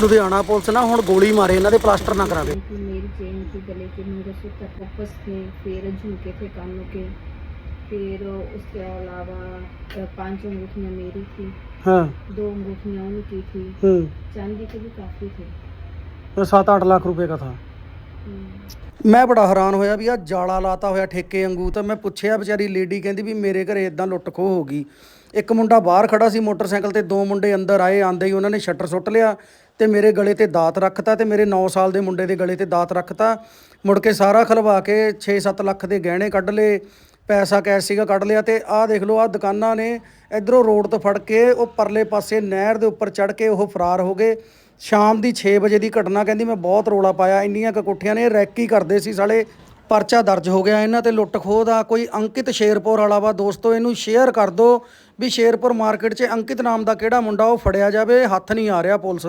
Ludhiana police ਨਾ ਹੁਣ ਗੋਲੀ ਮਾਰੇ ਇਹਨਾਂ ਦੇ ਪਲਾਸਟਰ ਨਾ ਕਰਾਵੇ कि मेरी चेन थी गले के मंगलसूत्र वापस थे फिर झुमके थे कानों के फिर उसके अलावा अ, पांच अंगूठियाँ मेरी थी ਹਾਂ दो अंगूठियाँ उनकी थी ਹੂੰ चांदी के भी काफ़ी थे तो सात आठ लाख रुपए का था हम्म, ਮੈਂ ਬੜਾ ਹੈਰਾਨ ਹੋਇਆ ਵੀ ਆ ਜਾਲਾ ਲਾਤਾ ਹੋਇਆ ਠੇਕੇ ਵਾਂਗੂ ਤਾਂ ਮੈਂ ਪੁੱਛਿਆ ਵਿਚਾਰੀ ਲੇਡੀ ਕਹਿੰਦੀ ਵੀ ਮੇਰੇ ਘਰੇ ਇਦਾਂ ਲੁੱਟ ਖੋਹ ਹੋ ਗਈ ਇੱਕ ਮੁੰਡਾ ਬਾਹਰ ਖੜਾ ਸੀ ਮੋਟਰਸਾਈਕਲ ਤੇ ਦੋ ਮੁੰਡੇ ਅੰਦਰ ਆਏ ਆਂਦੇ ਹੀ ਉਹਨਾਂ ਨੇ ਸ਼ਟਰ ਸੁੱਟ ਲਿਆ ਤੇ ਮੇਰੇ ਗਲੇ ਤੇ ਦਾਤ ਰੱਖਤਾ ਤੇ ਮੇਰੇ 9 ਸਾਲ ਦੇ ਮੁੰਡੇ ਦੇ ਗਲੇ ਤੇ ਦਾਤ ਰੱਖਤਾ। ਮੁੜ ਕੇ ਸਾਰਾ ਖਲਵਾ ਕੇ 6-7 ਲੱਖ ਦੇ ਗਹਿਣੇ ਕੱਢ ਲਏ, ਪੈਸਾ ਕੈਸ਼ ਸੀਗਾ ਕੱਢ ਲਿਆ ਤੇ ਆਹ ਦੇਖ ਲਓ, ਆਹ ਦੁਕਾਨਾਂ ਨੇ ਇਧਰੋਂ ਰੋਡ ਤੋਂ ਫੜ ਕੇ ਉਹ ਪਰਲੇ ਪਾਸੇ ਨਹਿਰ ਦੇ ਉੱਪਰ ਚੜ ਕੇ ਉਹ ਫਰਾਰ ਹੋ ਗਏ। ਸ਼ਾਮ ਦੀ 6 ਵਜੇ ਦੀ ਘਟਨਾ, ਕਹਿੰਦੀ ਮੈਂ ਬਹੁਤ ਰੋਲਾ ਪਾਇਆ, ਇੰਨੀਆਂ ਕੁ ਕੋਠੀਆਂ ਨੇ ਰੈਕੀ ਕਰਦੇ ਸੀ ਸਾਲੇ, ਪਰਚਾ ਦਰਜ ਹੋ ਗਿਆ ਇਹਨਾਂ ਤੇ ਲੁੱਟ ਖੋਹ ਦਾ, ਕੋਈ ਅੰਕਿਤ ਸ਼ੇਰਪੁਰ ਵਾਲਾ ਵਾ, ਦੋਸਤੋ ਇਹਨੂੰ ਸ਼ੇਅਰ ਕਰ ਦਿਓ ਵੀ ਸ਼ੇਰਪੁਰ ਮਾਰਕੀਟ 'ਚ ਅੰਕਿਤ ਨਾਮ ਦਾ ਕਿਹੜਾ ਮੁੰਡਾ ਉਹ ਫੜਿਆ ਜਾਵੇ, ਹੱਥ ਨਹੀਂ ਆ ਰਿਹਾ ਪੁਲਿਸ